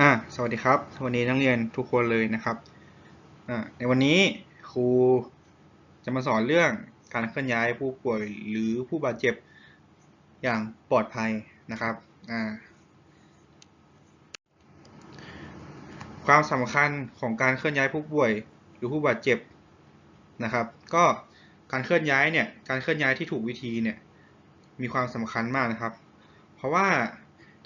อ่าสวัสดีครับวันนี้นักเรียนทุกคนเลยนะครับอ่าในวันนี้ครูจะมาสอนเรื่องการเคลื่อนย้ายผู้ป่วยหรือผู้บาดเจ็บอย่างปลอดภัยนะครับอ่าความสำคัญของการเคลื่อนย้ายผู้ป่วยหรือผู้บาดเจ็บนะครับ ก็การเคลื่อนย้ายเนี่ยการเคลื่อนย้ายที่ถูกวิธีเนี่ยมีความสำคัญมากนะครับ เพราะว่า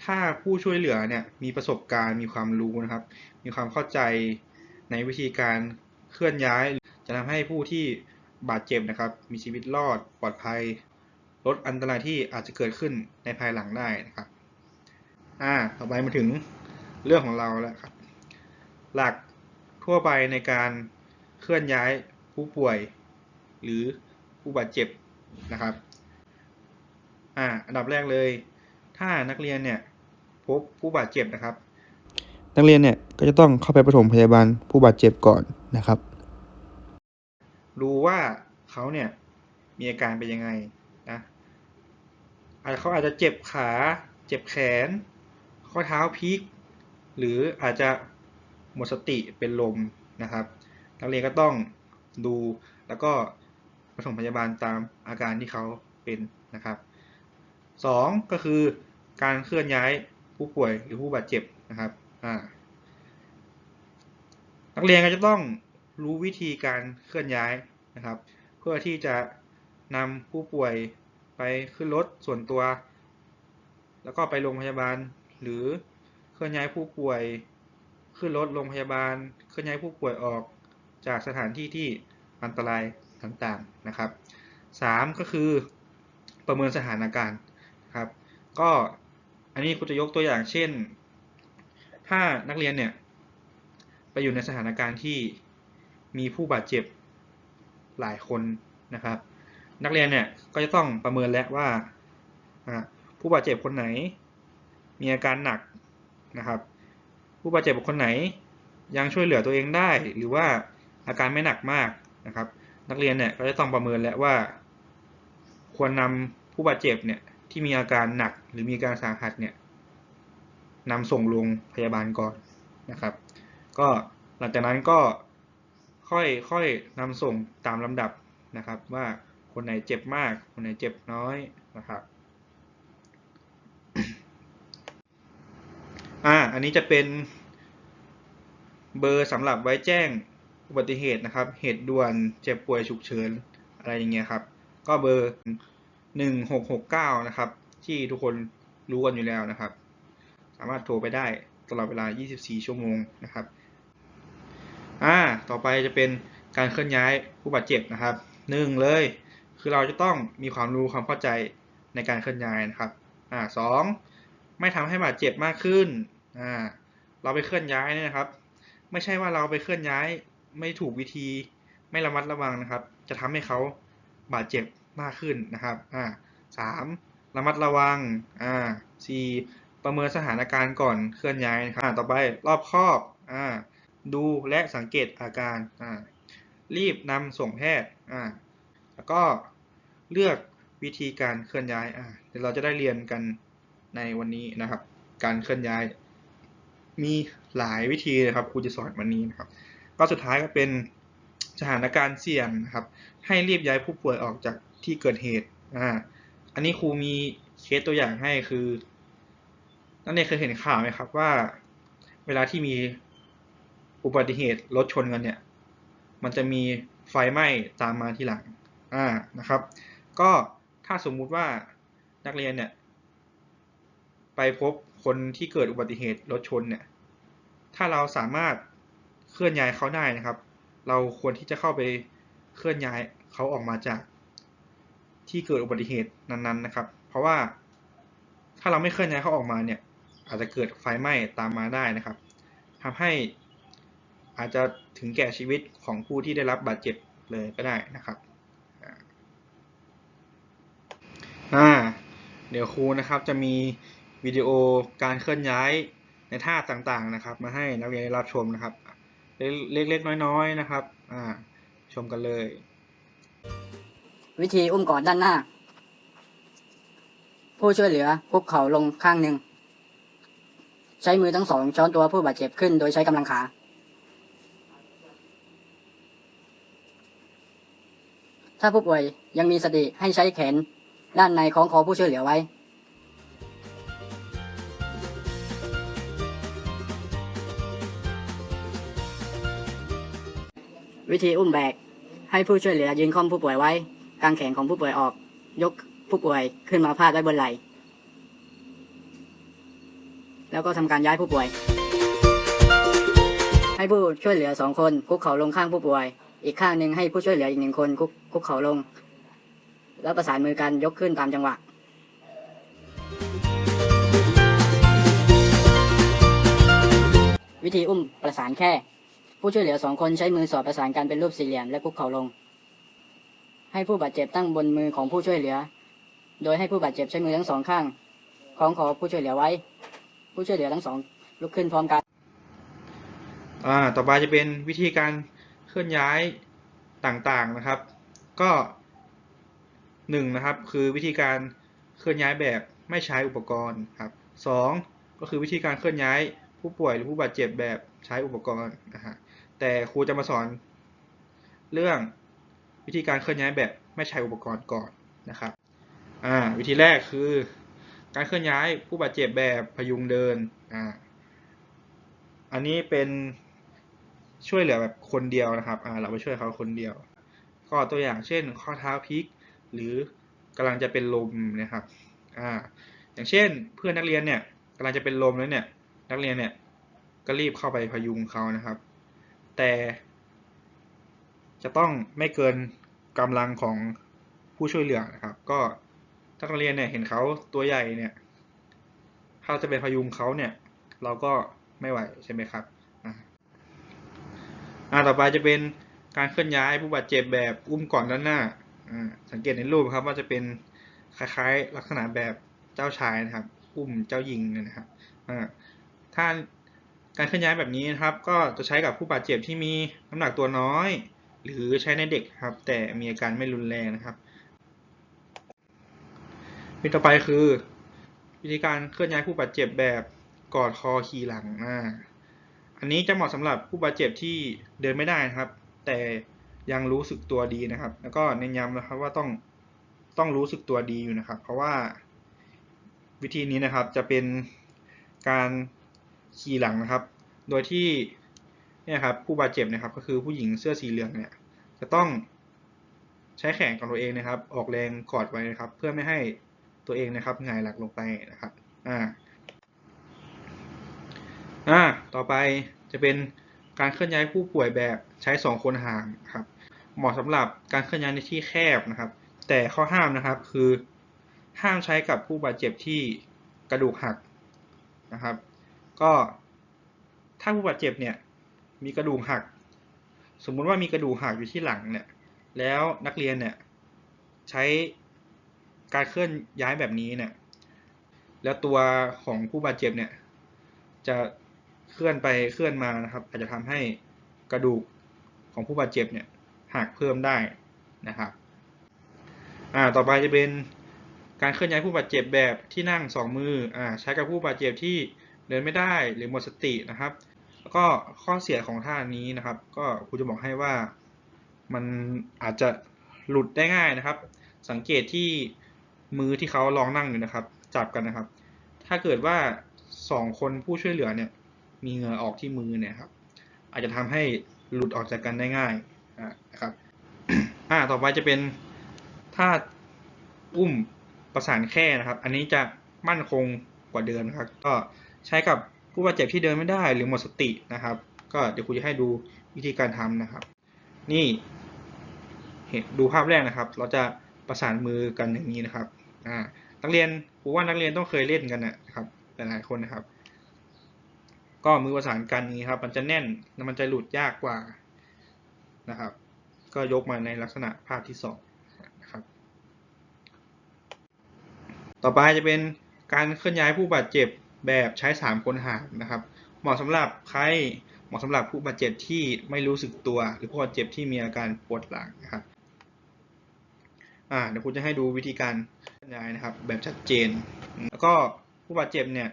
ถ้าผู้ช่วยเหลือเนี่ยมีประสบการณ์มีความรู้นะครับ มีความเข้าใจในวิธีการเคลื่อนย้าย จะทำให้ผู้ที่บาดเจ็บนะครับ มีชีวิตรอดปลอดภัย ลดอันตรายที่อาจจะเกิดขึ้นในภายหลังได้นะครับอ่าต่อไปมาถึงเรื่องของเราแล้วครับ หลักทั่วไปในการเคลื่อนย้ายผู้ป่วย หรือผู้บาดเจ็บนะครับอ่าอันดับแรกเลย ถ้านักเรียนเนี่ย พบผู้บาดเจ็บนะครับ นักเรียนเนี่ยก็จะต้องเข้าไปปฐมพยาบาลผู้บาดเจ็บก่อนนะครับ ดูว่าเขาเนี่ยมีอาการเป็นยังไงนะอาจเขาอาจจะเจ็บขา เจ็บแขน ข้อเท้าพลิก หรืออาจจะหมดสติเป็นลมนะครับ นักเรียนก็ต้องดูแล้วก็ปฐมพยาบาลตามอาการที่เขาเป็นนะครับสองก็คือการเคลื่อนย้าย ผู้ป่วยหรือผู้บาดเจ็บนะครับนักเรียนก็จะต้องรู้วิธีการเคลื่อนย้ายนะครับ เพื่อที่จะนำผู้ป่วยไปขึ้นรถส่วนตัว แล้วก็ไปโรงพยาบาล หรือเคลื่อนย้ายผู้ป่วย ขึ้นรถโรงพยาบาล เคลื่อนย้ายผู้ป่วยออกจากสถานที่ที่อันตรายต่างๆนะครับสามก็คือประเมินสถานการณ์ครับ ก็ อันนี้ครูจะยกตัวอย่างเช่น ถ้านักเรียนเนี่ยไปอยู่ในสถานการณ์ที่มีผู้บาดเจ็บหลายคนนะครับ นักเรียนเนี่ยก็จะต้องประเมินแล้วว่าอ่าผู้บาดเจ็บคนไหน มีอาการหนักนะครับ ผู้บาดเจ็บคนไหนยังช่วยเหลือตัวเองได้ หรือว่าอาการไม่หนักมากนะครับ นักเรียนเนี่ยก็จะต้องประเมินแล้วว่า ควรนำผู้บาดเจ็บเนี่ย ที่มีอาการหนักหรือมีอาการสาหัสเนี่ยนำส่งโรงพยาบาลก่อนนะครับ ก็หลังจากนั้นก็ค่อยค่อยนำส่งตามลำดับนะครับ ว่าคนไหนเจ็บมาก คนไหนเจ็บน้อยนะครับอ่าอันนี้จะเป็นเบอร์สำหรับไว้แจ้งอุบัติเหตุนะครับ เหตุด่วนเจ็บป่วยฉุกเฉินอะไรอย่างเงี้ยครับ ก็เบอร์ หนึ่งหกหกเก้านะครับ ที่ทุกคนรู้กันอยู่แล้วนะครับ สามารถโทรไปได้ตลอดเวลา 24 ชั่วโมงนะครับ อ่า ต่อไปจะเป็นการเคลื่อนย้ายผู้บาดเจ็บนะครับหนึ่งเลย คือเราจะต้องมีความรู้ความเข้าใจในการเคลื่อนย้ายนะครับ อ่าสองไม่ทำให้บาดเจ็บมากขึ้น อ่า เราไปเคลื่อนย้ายเนี่ยนะครับ ไม่ใช่ว่าเราไปเคลื่อนย้ายไม่ถูกวิธี ไม่ระมัดระวังนะครับ จะทำให้เขาบาดเจ็บ มากขึ้นนะครับอ่าสามระมัดระวังอ่าสี่ประเมินสถานการณ์ก่อนเคลื่อนย้ายนะครับต่อไปรอบคอบอ่าดูและสังเกตอาการอ่ารีบนำส่งแพทย์อ่าแล้วก็เลือกวิธีการเคลื่อนย้ายอ่าเดี๋ยวเราจะได้เรียนกันในวันนี้นะครับ การเคลื่อนย้าย มีหลายวิธีนะครับครูจะสอนวันนี้นะครับ ก็สุดท้ายก็เป็นสถานการณ์เสี่ยงนะครับ ให้รีบย้ายผู้ป่วยออกจาก ที่เกิดเหตุอ่าอันนี้ครูมีเคสตัวอย่างให้คือนักเรียนเคยเห็นข่าวไหมครับว่า เวลาที่มีอุบัติเหตุรถชนกันเนี่ย มันจะมีไฟไหม้ตามมาทีหลังอ่านะครับ ก็ถ้าสมมุติว่านักเรียนเนี่ย ไปพบคนที่เกิดอุบัติเหตุรถชนเนี่ย ถ้าเราสามารถเคลื่อนย้ายเขาได้นะครับ เราควรที่จะเข้าไปเคลื่อนย้ายเขาออกมาจาก ที่เกิดอุบัติเหตุนั้นๆนะครับ เพราะว่าถ้าเราไม่เคลื่อนย้ายเขาออกมาเนี่ย อาจจะเกิดไฟไหม้ตามมาได้นะครับทำให้อาจจะถึงแก่ชีวิตของผู้ที่ได้รับบาดเจ็บเลยก็ได้นะครับอ่าเดี๋ยวครูนะครับจะมีวิดีโอการเคลื่อนย้ายในท่าต่างๆนะครับ มาให้นักเรียนได้รับชมนะครับ เล็กๆน้อยๆนะครับอ่าชมกันเลย วิธีอุ้มกอดด้านหน้า ผู้ช่วยเหลือคุกเข่าลงข้างหนึ่ง ใช้มือทั้งสองช้อนตัวผู้บาดเจ็บขึ้นโดยใช้กำลังขา ถ้าผู้ป่วยยังมีสติให้ใช้แขนด้านในของคอผู้ช่วยเหลือไว้วิธีอุ้มแบก ให้ผู้ช่วยเหลือยืนค่อมผู้ป่วยไว้ กางแขนของผู้ป่วยออก ยกผู้ป่วยขึ้นมาพาดไว้บนไหล่แล้วก็ทำการย้ายผู้ป่วย ให้ผู้ช่วยเหลือสองคนคุกเข่าลงข้างผู้ป่วย อีกข้างหนึ่งให้ผู้ช่วยเหลืออีกหนึ่งคนคุกคุกเข่าลง แล้วประสานมือกันยกขึ้นตามจังหวะวิธีอุ้มประสานแค่ ผู้ช่วยเหลือสองคนใช้มือสอดประสานกันเป็นรูปสี่เหลี่ยมและคุกเข่าลง ให้ผู้บาดเจ็บตั้งบนมือของผู้ช่วยเหลือ โดยให้ผู้บาดเจ็บใช้มือทั้งสองข้างคล้องคอผู้ช่วยเหลือไว้ ผู้ช่วยเหลือทั้งสองลุกขึ้นพร้อมกัน อ่า ต่อไปจะเป็นวิธีการเคลื่อนย้ายต่างๆนะครับ ก็หนึ่งนะครับ คือวิธีการเคลื่อนย้ายแบบไม่ใช้อุปกรณ์ครับสองก็คือวิธีการเคลื่อนย้ายผู้ป่วยหรือผู้บาดเจ็บแบบใช้อุปกรณ์นะฮะแต่ครูจะมาสอนเรื่อง วิธีการเคลื่อนย้ายแบบไม่ใช้อุปกรณ์ก่อนนะครับอ่าวิธีแรกคือ การเคลื่อนย้ายผู้บาดเจ็บแบบพยุงเดินอ่าอันนี้เป็นช่วยเหลือแบบคนเดียวนะครับอ่าเราไปช่วยเขาคนเดียว ก็ตัวอย่างเช่น ข้อเท้าพลิก หรือกำลังจะเป็นลมนะครับอ่าอย่างเช่นเพื่อนนักเรียนเนี่ยกำลังจะเป็นลมแล้วเนี่ยนักเรียนเนี่ยก็รีบเข้าไปพยุงเขานะครับ แต่ จะต้องไม่เกินกำลังของผู้ช่วยเหลือนะครับ ก็ถ้านักเรียนเนี่ยเห็นเขาตัวใหญ่เนี่ยถ้าจะไปพยุงเขาเนี่ยเราก็ไม่ไหวใช่ไหมครับอ่าต่อไปจะเป็นการเคลื่อนย้ายผู้บาดเจ็บแบบอุ้มก่อนด้านหน้าอ่าสังเกตในรูปครับว่าจะเป็นคล้ายๆ ลักษณะแบบเจ้าชายนะครับ อุ้มเจ้าหญิงเนี่ยนะครับอ่าถ้าการเคลื่อนย้ายแบบนี้นะครับ ก็จะใช้กับผู้บาดเจ็บที่มีน้ำหนักตัวน้อย หรือใช้ในเด็กครับ แต่มีอาการไม่รุนแรงนะครับ วิธีต่อไปคือ วิธีการเคลื่อนย้ายผู้บาดเจ็บแบบกอดคอขี่หลังอ่าอันนี้จะเหมาะสำหรับผู้บาดเจ็บที่เดินไม่ได้นะครับ แต่ยังรู้สึกตัวดีนะครับ แล้วก็เน้นย้ำนะครับว่าต้องต้องรู้สึกตัวดีอยู่นะครับ เพราะว่าวิธีนี้นะครับจะเป็นการขี่หลังนะครับ โดยที่ เนี่ยครับผู้บาดเจ็บนะครับก็คือผู้หญิงเสื้อสีเหลืองเนี่ยจะต้องใช้แขนของตัวเองนะครับ ออกแรงกอดไว้นะครับ เพื่อไม่ให้ตัวเองนะครับหงายหลังลงไปนะครับอ่าอ่าต่อไปจะเป็นการเคลื่อนย้ายผู้ป่วยแบบใช้สองคนห่างครับเหมาะสำหรับการเคลื่อนย้ายในที่แคบนะครับ แต่ข้อห้ามนะครับคือห้ามใช้กับผู้บาดเจ็บที่กระดูกหักนะครับ ก็ถ้าผู้บาดเจ็บเนี่ย มีกระดูกหัก สมมุติว่ามีกระดูกหักอยู่ที่หลังเนี่ย แล้วนักเรียนเนี่ยใช้การเคลื่อนย้ายแบบนี้เนี่ยแล้วตัวของผู้บาดเจ็บเนี่ย จะเคลื่อนไปเคลื่อนมานะครับ อาจจะทำให้กระดูกของผู้บาดเจ็บเนี่ยหักเพิ่มได้นะครับอ่าต่อไปจะเป็นการเคลื่อนย้ายผู้บาดเจ็บแบบที่นั่งสองมืออ่าใช้กับผู้บาดเจ็บที่เดินไม่ได้หรือหมดสตินะครับ แล้วก็ข้อเสียของท่านี้นะครับ ก็ครูจะบอกให้ว่ามันอาจจะหลุดได้ง่ายนะครับ สังเกตที่มือที่เขาลองนั่งอยู่นะครับ จับกันนะครับ ถ้าเกิดว่าสองคนผู้ช่วยเหลือเนี่ย มีเหงื่อออกที่มือเนี่ยครับ อาจจะทำให้หลุดออกจากกันได้ง่ายนะครับอ่าต่อไปจะเป็นท่าอุ้มประสานแค่นะครับ อันนี้จะมั่นคงกว่าเดิมนะครับ ก็ใช้กับ ผู้บาดเจ็บที่เดินไม่ได้หรือหมดสตินะครับ ก็เดี๋ยวครูจะให้ดูวิธีการทำนะครับ นี่เห็นดูภาพแรกนะครับ เราจะประสานมือกันอย่างนี้นะครับอ่านักเรียนครูว่านักเรียนต้องเคยเล่นกันนะครับหลายๆคนนะครับ ก็มือประสานกันนี้ครับ มันจะแน่นแล้วมันจะหลุดยากกว่านะครับ ก็ยกมาในลักษณะภาพที่สองนะครับ ต่อไปจะเป็นการเคลื่อนย้ายผู้บาดเจ็บ แบบใช้สามคนห่างนะครับ เหมาะสำหรับใครเหมาะสำหรับผู้บาดเจ็บที่ไม่รู้สึกตัว หรือผู้บาดเจ็บที่มีอาการปวดหลังนะครับ่าเดี๋ยวคุณจะให้ดูวิธีการเคลื่อนย้ายนะครับ แบบชัดเจน แล้วก็ผู้บาดเจ็บเนี่ย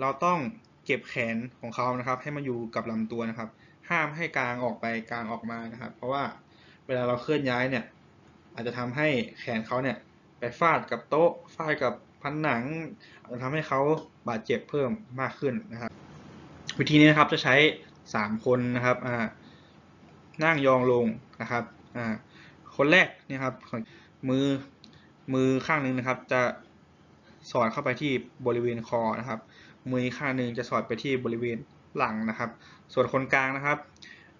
เราต้องเก็บแขนของเขานะครับ ให้มาอยู่กับลำตัวนะครับ ห้ามให้กลางออกไปกลางออกมานะครับ เพราะว่าเวลาเราเคลื่อนย้ายเนี่ยอาจจะทำให้แขนเขาเนี่ยไปฟาดกับโต๊ะฟาดกับ ผนังจะทำให้เขาบาดเจ็บเพิ่มมากขึ้นนะครับ วิธีนี้นะครับจะใช้สามคนนะครับนั่งยองลงนะครับคนแรกนี่ครับมือมือข้างหนึ่งนะครับ จะสอดเข้าไปที่บริเวณคอนะครับ มือข้างหนึ่งจะสอดไปที่บริเวณหลังนะครับ ส่วนคนกลางนะครับ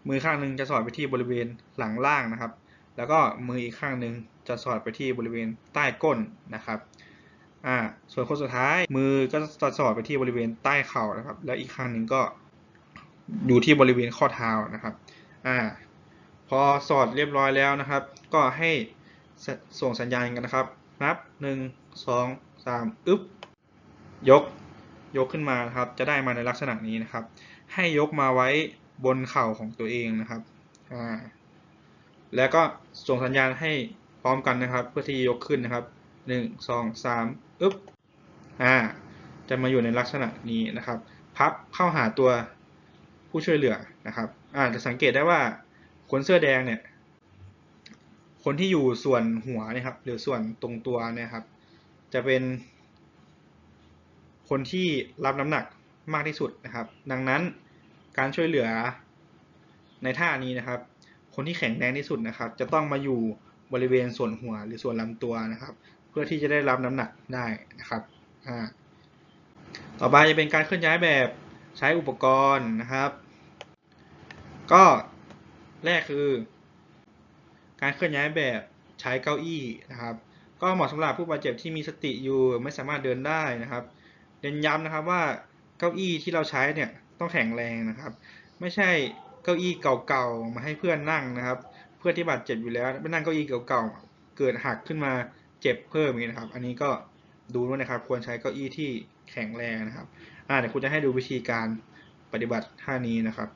มือข้างหนึ่งจะสอดไปที่บริเวณหลังล่างนะครับ แล้วก็มืออีกข้างหนึ่งจะสอดไปที่บริเวณใต้ก้นนะครับ อ่าส่วนคนสุดท้ายมือก็จะสอดไปที่บริเวณใต้เข่านะครับ แล้วอีกข้างหนึ่งก็อยู่ที่บริเวณข้อเท้านะครับอ่าพอสอดเรียบร้อยแล้วนะครับ ก็ให้ส่งสัญญาณกันนะครับ นับหนึ่งสองสามอึ๊บยกยกขึ้นมานะครับ จะได้มาในลักษณะนี้นะครับ ให้ยกมาไว้บนเข่าของตัวเองนะครับอ่าแล้วก็ส่งสัญญาณให้พร้อมกันนะครับ เพื่อที่ยกขึ้นนะครับหนึ่งส อึ๊บอ่าจะมาอยู่ในลักษณะนี้นะครับ พับเข้าหาตัวผู้ช่วยเหลือนะครับอ่าจะสังเกตได้ว่าคนเสื้อแดงเนี่ย คนที่อยู่ส่วนหัวนะครับ หรือส่วนตรงตัวนี่ยครับ จะเป็น คนที่รับน้ำหนักมากที่สุดนะครับ ดังนั้นการช่วยเหลือในท่านี้นะครับ คนที่แข็งแรงที่สุดนะครับ จะต้องมาอยู่บริเวณส่วนหัวหรือส่วนลำตัวนะครับ เพื่อที่จะได้รับน้ำหนักได้นะครับต่อไปจะเป็นการเคลื่อนย้ายแบบใช้อุปกรณ์นะครับ ก็แรกคือ การเคลื่อนย้ายแบบใช้เก้าอี้นะครับ ก็เหมาะสำหรับผู้บาดเจ็บที่มีสติอยู่ไม่สามารถเดินได้นะครับเน้นย้ำนะครับว่าเก้าอี้ที่เราใช้เนี่ยต้องแข็งแรงนะครับ ไม่ใช่เก้าอี้เก่าๆมาให้เพื่อนนั่งนะครับ เพื่อนที่บาดเจ็บอยู่แล้วไปนั่งเก้าอี้เก่าๆเกิดหักขึ้นมา เจ็บเพิ่มนี้นะครับ อันนี้ก็ดูด้วยนะครับ ควรใช้เก้าอี้ที่แข็งแรงนะครับ อ่าเดี๋ยวคุณจะให้ดูวิธีการปฏิบัติท่านี้นะครับ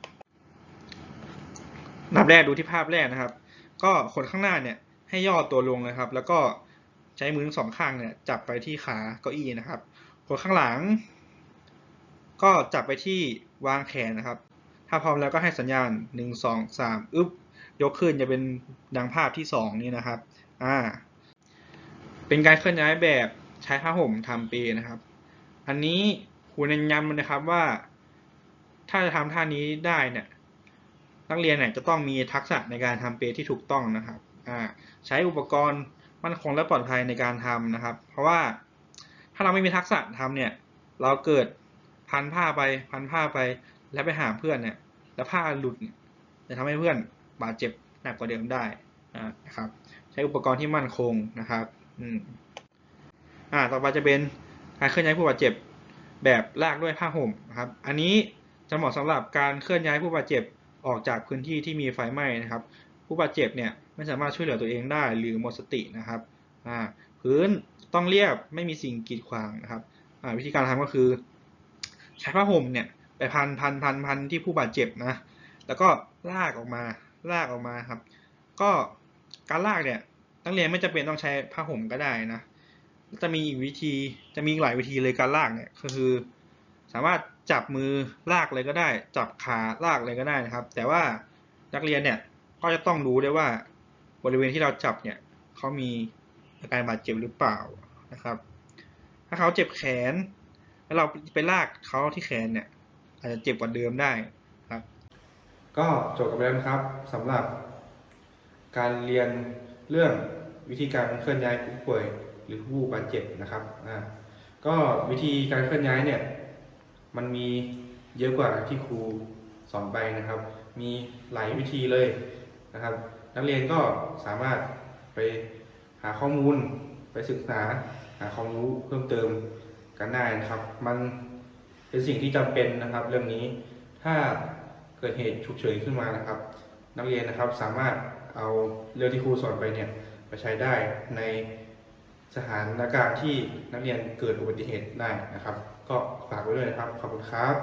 นับแรกดูที่ภาพแรกนะครับ ก็คนข้างหน้าเนี่ยให้ย่อตัวลงนะครับ แล้วก็ใช้มือทั้งสองข้างเนี่ยจับไปที่ขาเก้าอี้นะครับ คนข้างหลัง ก็จับไปที่วางแขนนะครับ ถ้าพร้อมแล้วก็ให้สัญญาณหนึ่งสองสามอึ๊บ ยกขึ้นจะเป็นดังภาพที่สองนี่นะครับ อ่า เป็นการเคลื่อนย้ายแบบใช้ผ้าห่มทำเปลนะครับ อันนี้ควรเน้นย้ำนะครับว่า ถ้าจะทำท่านี้ได้เนี่ยนักเรียนเนี่ยจะต้องมีทักษะในการทำเปลที่ถูกต้องนะครับใช้อุปกรณ์มั่นคงและปลอดภัยในการทำนะครับ เพราะว่าถ้าเราไม่มีทักษะทำเนี่ย เราเกิดพันผ้าไปพันผ้าไป แล้วไปหาเพื่อนเนี่ย แล้วผ้าหลุดเนี่ยจะทำให้เพื่อนบาดเจ็บหนักกว่าเดิมได้นะครับ ใช้อุปกรณ์ที่มั่นคงนะครับ อืมอ่า ต่อไปจะเป็นการเคลื่อนย้ายผู้บาดเจ็บแบบลากด้วยผ้าห่มนะครับ อันนี้จะเหมาะสำหรับการเคลื่อนย้ายผู้บาดเจ็บออกจากพื้นที่ที่มีไฟไหม้นะครับ ผู้บาดเจ็บเนี่ยไม่สามารถช่วยเหลือตัวเองได้ หรือหมดสตินะครับอ่าพื้นต้องเรียบไม่มีสิ่งกีดขวางนะครับอ่าวิธีการทำก็คือ ใช้ผ้าห่มเนี่ยไปพันพันพันพันที่ผู้บาดเจ็บนะแล้วก็ลากออกมาลากออกมาครับ ก็การลากเนี่ย นักเรียนไม่จำเป็นต้องใช้ผ้าห่มก็ได้นะ จะมีอีกวิธีจะมีหลายวิธีเลยการลากเนี่ยก็คือ สามารถจับมือลากเลยก็ได้ จับขาลากเลยก็ได้นะครับ แต่ว่านักเรียนเนี่ยก็จะต้องรู้ด้วยว่าบริเวณที่เราจับเนี่ยเขามีอาการบาดเจ็บหรือเปล่านะครับ ถ้าเขาเจ็บแขน แล้วเราไปลากเขาที่แขนเนี่ยอาจจะเจ็บกว่าเดิมได้ครับ ก็จบกันไปแล้วนะครับสำหรับการเรียนเรื่อง วิธีการเคลื่อนย้ายผู้ป่วย หรือผู้บาดเจ็บนะครับอ่าก็วิธีการเคลื่อนย้ายเนี่ยมันมีเยอะกว่าที่ครูสอนไปนะครับ มีหลายวิธีเลยนะครับ นักเรียนก็สามารถไปหาข้อมูลไปศึกษาหาความรู้เพิ่มเติมกันได้นะครับ มันเป็นสิ่งที่จำเป็นนะครับ เรื่องนี้ถ้าเกิดเหตุฉุกเฉินขึ้นมานะครับ นักเรียนนะครับสามารถเอาเรื่องที่ครูสอนไปเนี่ย ใช้ได้ในสถานการณ์ที่นักเรียนเกิดอุบัติเหตุได้นะครับ ก็ฝากไว้ด้วยนะครับ ขอบคุณครับ